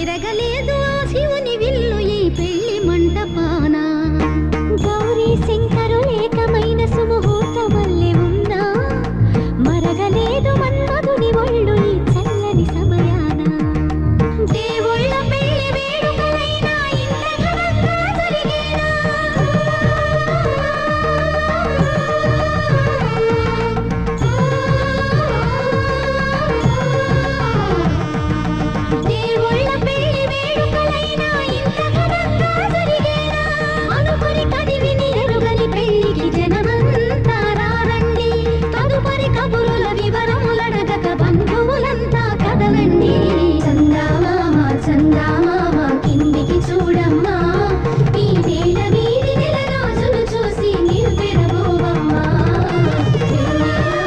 తిరగలేదు.